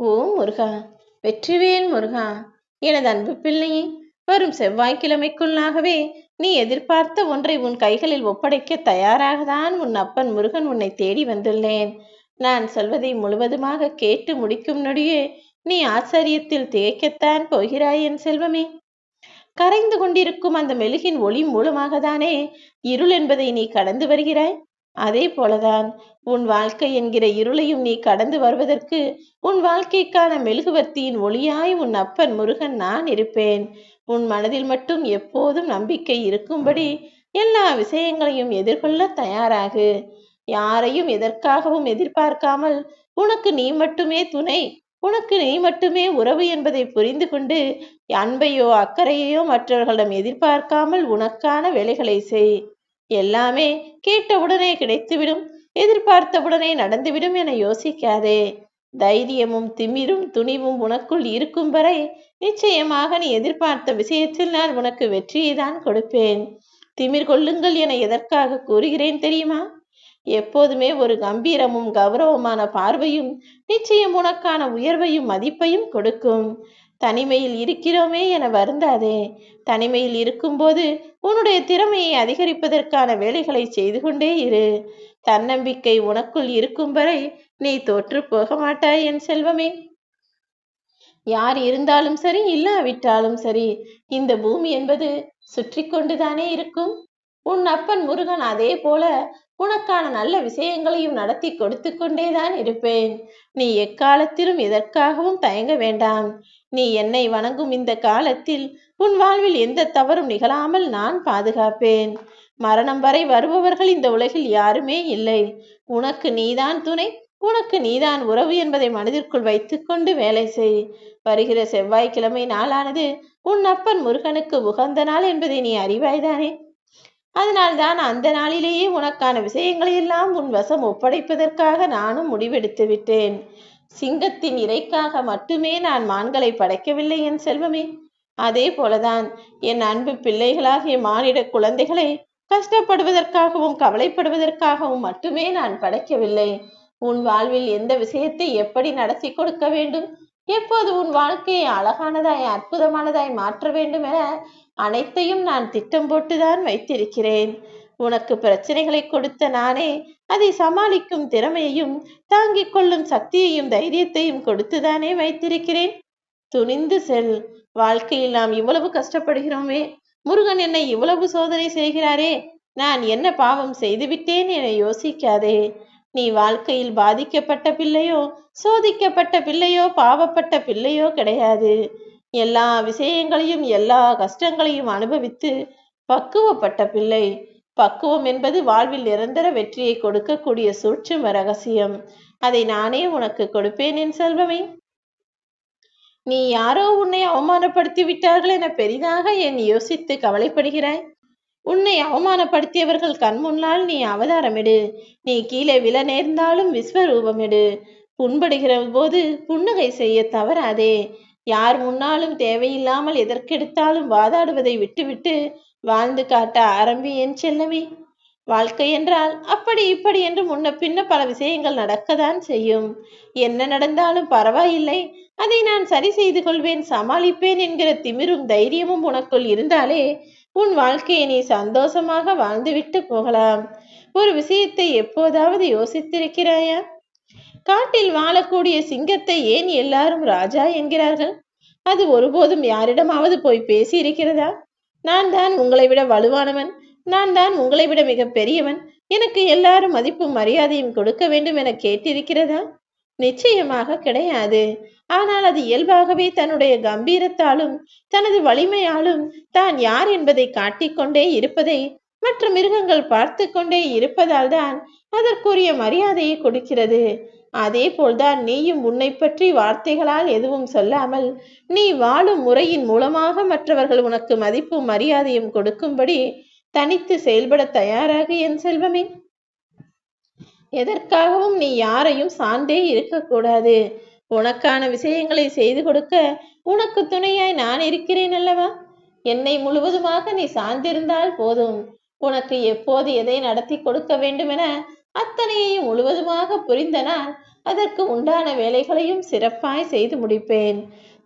ஓ முருகா. வெற்றிவேல் முருகா. எனது அன்பு பிள்ளையே வரும் செவ்வாய்க்கிழமைக்குள்ளாகவே நீ எதிர்பார்த்த ஒன்றை உன் கைகளில் ஒப்படைக்க தயாராகத்தான் உன் அப்பன் முருகன் உன்னை தேடி வந்துள்ளேன். நான் சொல்வதை முழுவதுமாக கேட்டு முடிக்கும் நொடியே நீ ஆச்சரியத்தில் திகைக்கத்தான் போகிறாய் என் செல்வமே. கரைந்து கொண்டிருக்கும் அந்த மெழுகின் ஒளி மூலமாக தானே இருள் என்பதை நீ கடந்து வருகிறாய்? அதே போலதான் உன் வாழ்க்கை என்கிற இருளையும் நீ கடந்து வருவதற்கு உன் வாழ்க்கைக்கான மெழுகுவர்த்தியின் ஒளியாய் உன் அப்பன் முருகன் நான் இருப்பேன். உன் மனதில் மட்டும் எப்போதும் நம்பிக்கை இருக்கும்படி எல்லா விஷயங்களையும் எதிர்கொள்ள தயாராகு. யாரையும் எதற்காகவும் எதிர்பார்க்காமல் உனக்கு நீ மட்டுமே துணை உனக்கு நீ மட்டுமே உறவு என்பதை புரிந்து கொண்டு அன்பையோ அக்கறையையோ மற்றவர்களிடம் எதிர்பார்க்காமல் உனக்கான வேலைகளை செய். எல்லாமே கேட்டவுடனே கிடைத்துவிடும் எதிர்பார்த்தவுடனே நடந்துவிடும் என யோசிக்காதே. தைரியமும் திமிரும் துணிவும் உனக்குள் இருக்கும் வரை நிச்சயமாக நீ எதிர்பார்த்த விஷயத்தில் நான் உனக்கு வெற்றியை தான் கொடுப்பேன். திமிர் கொள்ளுங்கள் என எதற்காக கூறுகிறேன் தெரியுமா? எப்போதுமே ஒரு கம்பீரமும் கௌரவமான பார்வையும் நிச்சயம் உனக்கான உயர்வையும் மதிப்பையும் கொடுக்கும். தனிமையில் இருக்கிறோமே என வருந்தாதே. தனிமையில் இருக்கும்போது உன்னுடைய திறமையை அதிகரிப்பதற்கான வேலைகளை செய்து கொண்டே இரு. தன்னம்பிக்கை உனக்குள் இருக்கும் வரை நீ தோற்று போக மாட்டாய் என் செல்வமே. யார் இருந்தாலும் சரி இல்லாவிட்டாலும் சரி இந்த பூமி என்பது சுற்றி கொண்டுதானே இருக்கும். உன் அப்பன் முருகன் அதே போல உனக்கான நல்ல விஷயங்களையும் நடத்தி கொடுத்து கொண்டேதான் இருப்பேன். நீ எக்காலத்திலும் எதற்காகவும் தயங்க வேண்டாம். நீ என்னை வணங்கும் இந்த காலத்தில் உன் வாழ்வில் எந்த தவறும் நிகழாமல் நான் பாதுகாப்பேன். மரணம் வரை வருபவர்கள் இந்த உலகில் யாருமே இல்லை. உனக்கு நீதான் துணை உனக்கு நீதான் உறவு என்பதை மனதிற்குள் வைத்துக்கொண்டு வேலை செய். வருகிற செவ்வாய்க்கிழமை நாளானது உன் அப்பன் முருகனுக்கு உகந்த நாள் என்பதை நீ அறிவாய்தானே? அதனால்தான் அந்த நாளிலேயே உனக்கான விஷயங்களை எல்லாம் உன் வசம் ஒப்படைப்பதற்காக நானும் முடிவெடுத்து விட்டேன் சிங்கத்தின் இறைக்காக மட்டுமே நான் மான்களை படைக்கவில்லை என் செல்வமே. அதே போலதான் என் அன்பு பிள்ளைகளாகிய மானிட குழந்தைகளை கஷ்டப்படுவதற்காகவும் கவலைப்படுவதற்காகவும் மட்டுமே நான் படைக்கவில்லை. உன் வாழ்வில் எந்த விஷயத்தை எப்படி நடத்தி கொடுக்க வேண்டும்? எப்போது உன் வாழ்க்கையை அழகானதாய் அற்புதமானதாய் மாற்ற வேண்டும் என அனைத்தையும் நான் திட்டம் போட்டுதான் வைத்திருக்கிறேன். உனக்கு பிரச்சனைகளை கொடுத்த நானே அதை சமாளிக்கும் திறமையையும் தாங்கிக் கொள்ளும் சக்தியையும் தைரியத்தையும் கொடுத்துதானே வைத்திருக்கிறேன்? துணிந்து செல். வாழ்க்கையில் நாம் இவ்வளவு கஷ்டப்படுகிறோமே. முருகன் என்னை இவ்வளவு சோதனை செய்கிறாரே. நான் என்ன பாவம் செய்துவிட்டேன் என யோசிக்காதே. நீ வாழ்க்கையில் பாதிக்கப்பட்ட பிள்ளையோ சோதிக்கப்பட்ட பிள்ளையோ பாவப்பட்ட பிள்ளையோ கிடையாது. எல்லா விஷயங்களையும் எல்லா கஷ்டங்களையும் அனுபவித்து பக்குவப்பட்ட பிள்ளை. பக்குவம் என்பது வாழ்வில் நிரந்தர வெற்றியை கொடுக்கக்கூடிய சூட்சும ரகசியம். அதை நானே உனக்கு கொடுப்பேன் என் செல்வமே. நீ யாரோ உன்னை அவமானப்படுத்தி விட்டார்கள் என பெரிதாக என் யோசித்து கவலைப்படுகிறாய். உன்னை அவமானப்படுத்தியவர்கள் கண் முன்னால் நீ அவதாரமிடு. நீ கீழே விழ நேர்ந்தாலும் விஸ்வரூபமிடு. புண்படுகிற போது புன்னகை செய்ய தவறாதே. யார் முன்னாலும் தேவையில்லாமல் எதற்கெடுத்தாலும் வாதாடுவதை விட்டுவிட்டு வாழ்ந்து காட்ட ஆரம்பி என் செல்லவி. வாழ்க்கை என்றால் அப்படி இப்படி என்று முன்ன பின்ன பல விஷயங்கள் நடக்கத்தான் செய்யும். என்ன நடந்தாலும் பரவாயில்லை. அதை நான் சரி செய்து கொள்வேன் சமாளிப்பேன் என்கிற திமிரும் தைரியமும் உனக்குள் இருந்தாலே உன் வாழ்க்கையை நீ சந்தோஷமாக வாழ்ந்துவிட்டு போகலாம். ஒரு விஷயத்தை எப்போதாவது யோசித்திருக்கிறாயா? காட்டில் வாழக்கூடிய சிங்கத்தை ஏன் எல்லாரும் ராஜா என்கிறார்கள்? அது ஒருபோதும் யாரிடமாவது போய் பேசி இருக்கிறதா நான் தான் உங்களை விட வலுவானவன். நான் தான் உங்களை விட மிக பெரியவன். எனக்கு எல்லாரும் மதிப்பும் மரியாதையும் கொடுக்க வேண்டும் என கேட்டிருக்கிறதா? நிச்சயமாக கிடையாது. ஆனால் அது இயல்பாகவே தன்னுடைய கம்பீரத்தாலும் தனது வலிமையாலும் தான் யார் என்பதை காட்டிக்கொண்டே இருப்பதை மற்ற மிருகங்கள் பார்த்து கொண்டே இருப்பதால் தான் அதற்குரிய மரியாதையை கொடுக்கிறது. அதே போல்தான் நீயும் உன்னை பற்றி வார்த்தைகளால் எதுவும் சொல்லாமல் நீ வாழும் முறையின் மூலமாக மற்றவர்கள் உனக்கு மதிப்பும் மரியாதையும் கொடுக்கும்படி தனித்து செயல்பட தயாராக என் செல்வமே. எதற்காகவும் நீ யாரையும் சார்ந்தே இருக்கக்கூடாது. உனக்கான விஷயங்களை செய்து கொடுக்க உனக்கு துணையாய் நான் இருக்கிறேன் அல்லவா? என்னை முழுவதுமாக நீ சார்ந்திருந்தால் போதும். உனக்கு எப்போது எதை நடத்தி கொடுக்க வேண்டுமென அத்தனையையும் முழுவதுமாக புரிந்த நான் அதற்கு உண்டான வேலைகளையும் சிறப்பாய் செய்து முடிப்பேன்.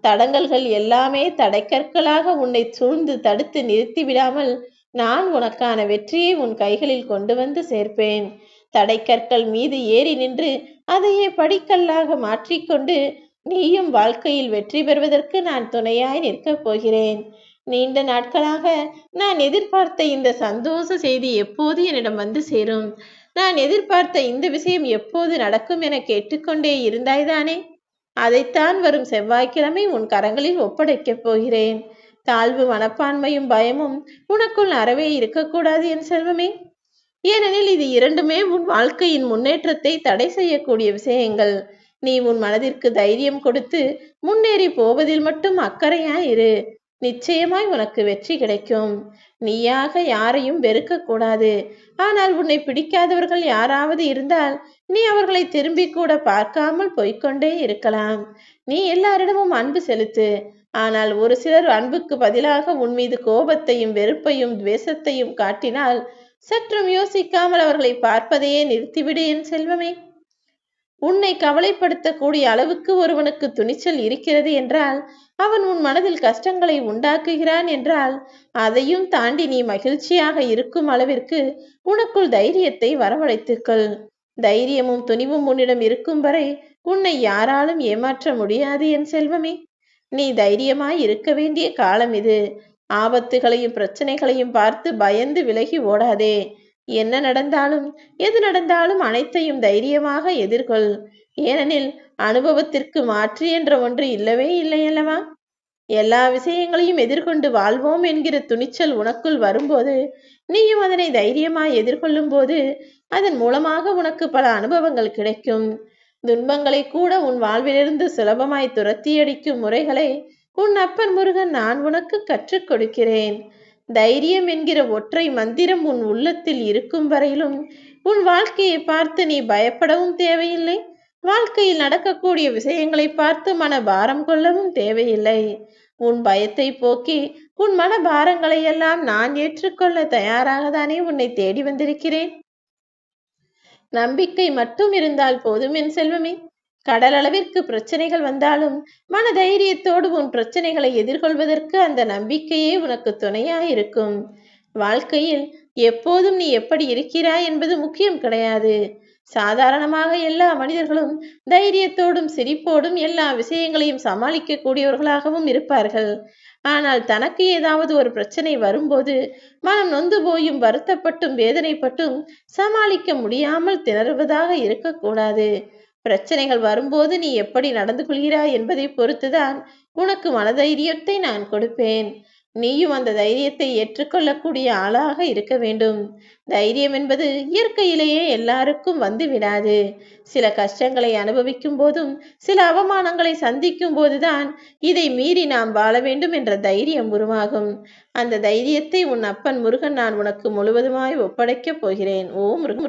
தடங்கல்கள் எல்லாமே தடைக்கற்களாக உன்னை சூழ்ந்து தடுத்து நிறுத்தி விடாமல் நான் உனக்கான வெற்றியை உன் கைகளில் கொண்டு வந்து சேர்ப்பேன். தடைக்கற்கள் மீது ஏறி நின்று அதையே படிக்கல்லாக மாற்றிக்கொண்டு நீயும் வாழ்க்கையில் வெற்றி பெறுவதற்கு நான் துணையாய் நிற்கப் போகிறேன். நீண்ட நாட்களாக நான் எதிர்பார்த்த இந்த சந்தோஷ செய்தி எப்போது என்னிடம் வந்து சேரும்? நான் எதிர்பார்த்த இந்த விஷயம் எப்போது நடக்கும் என கேட்டுக்கொண்டே இருந்தாய்தானே? அதைத்தான் வரும் செவ்வாய்க்கிழமை உன் கரங்களில் ஒப்படைக்கப் போகிறேன். தாழ்வு மனப்பான்மையும் பயமும் உனக்குள் அறவே இருக்கக்கூடாது என் செல்வமே. ஏனெனில் இது இரண்டுமே உன் வாழ்க்கையின் முன்னேற்றத்தை தடை செய்யக்கூடிய விஷயங்கள். நீ உன் மனதிற்கு தைரியம் கொடுத்து முன்னேறி போவதில் மட்டும் அக்கறையாயிரு. நிச்சயமாய் உனக்கு வெற்றி கிடைக்கும். நீயாக யாரையும் வெறுக்கக்கூடாது ஆனால் உன்னை பிடிக்காதவர்கள் யாராவது இருந்தால் நீ அவர்களை திரும்பி கூட பார்க்காமல் போய்க்கொண்டே இருக்கலாம். நீ எல்லாரிடமும் அன்பு செலுத்து. ஆனால் ஒரு சிலர் அன்புக்கு பதிலாக உன் மீது கோபத்தையும் வெறுப்பையும் துவேஷத்தையும் காட்டினால் சற்றும் யோசிக்காமல் அவர்களை பார்ப்பதையே நிறுத்திவிடு என் செல்வமே. உன்னை கவலைப்படுத்தக்கூடிய அளவுக்கு ஒருவனுக்கு துணிச்சல் இருக்கிறது என்றால் அவன் உன் மனதில் கஷ்டங்களை உண்டாக்குகிறான் என்றால் அதையும் தாண்டி நீ மகிழ்ச்சியாக இருக்கும் அளவிற்கு உனக்குள் தைரியத்தை வரவழைத்துக்கள். தைரியமும் துணிவும் உன்னிடம் இருக்கும் வரை உன்னை யாராலும் ஏமாற்ற முடியாது என் செல்வமே. நீ தைரியமாய் இருக்க வேண்டிய காலம் இது. ஆபத்துகளையும் பிரச்சனைகளையும் பார்த்து பயந்து விலகி ஓடாதே. என்ன நடந்தாலும் எது நடந்தாலும் அனைத்தையும் தைரியமாக எதிர்கொள். ஏனெனில் அனுபவத்திற்கு மாற்று என்ற ஒன்று இல்லவே இல்லை அல்லவா? எல்லா விஷயங்களையும் எதிர்கொண்டு வாழ்வோம் என்கிற துணிச்சல் உனக்குள் வரும்போது நீயும் அதனை தைரியமாய் எதிர்கொள்ளும் போது அதன் மூலமாக உனக்கு பல அனுபவங்கள் கிடைக்கும். துன்பங்களை கூட உன் வாழ்விலிருந்து சுலபமாய் துரத்தியடிக்கும் முறைகளை உன் அப்பன் முருகன் நான் உனக்கு கற்றுக் கொடுக்கிறேன். தைரியம் என்கிற ஒற்றை மந்திரம் உன் உள்ளத்தில் இருக்கும் வரையிலும் உன் வாழ்க்கையை பார்த்து நீ பயப்படவும் தேவையில்லை. வாழ்க்கையில் நடக்கக்கூடிய விஷயங்களை பார்த்து மன பாரம் கொள்ளவும் தேவையில்லை. உன் பயத்தை போக்கி உன் மன பாரங்களை எல்லாம் நான் ஏற்றுக்கொள்ள தயாராக தானே உன்னை தேடி வந்திருக்கிறேன். நம்பிக்கை மட்டும் இருந்தால் போதும் என் செல்வமே. கடலளவிற்கு பிரச்சனைகள் வந்தாலும் மன தைரியத்தோடு உன் பிரச்சனைகளை எதிர்கொள்வதற்கு அந்த நம்பிக்கையே உனக்கு துணையாயிருக்கும். வாழ்க்கையில் எப்போதும் நீ எப்படி இருக்கிறாய் என்பது முக்கியம் கிடையாது. சாதாரணமாக எல்லா மனிதர்களும் தைரியத்தோடும் சிரிப்போடும் எல்லா விஷயங்களையும் சமாளிக்க கூடியவர்களாகவும் இருப்பார்கள். ஆனால் தனக்கு ஏதாவது ஒரு பிரச்சனை வரும்போது மனம் நொந்து போயும் வருத்தப்பட்டும் வேதனைப்பட்டும் சமாளிக்க முடியாமல் திணறுவதாக இருக்கக்கூடாது. பிரச்சனைகள் வரும்போது நீ எப்படி நடந்து கொள்கிறாய் என்பதை பொறுத்துதான் உனக்கு மனதைரியத்தை நான் கொடுப்பேன். நீயும் அந்த தைரியத்தை ஏற்றுக்கொள்ளக்கூடிய ஆளாக இருக்க வேண்டும். தைரியம் என்பது இயற்கையிலேயே எல்லாருக்கும் வந்து விடாது. சில கஷ்டங்களை அனுபவிக்கும் போதும் சில அவமானங்களை சந்திக்கும் போதுதான் இதை மீறி நாம் வாழ வேண்டும் என்ற தைரியம் உருவாகும். அந்த தைரியத்தை உன் அப்பன் முருகன் நான் உனக்கு முழுவதுமாய் ஒப்படைக்கப் போகிறேன். ஓ முருகன்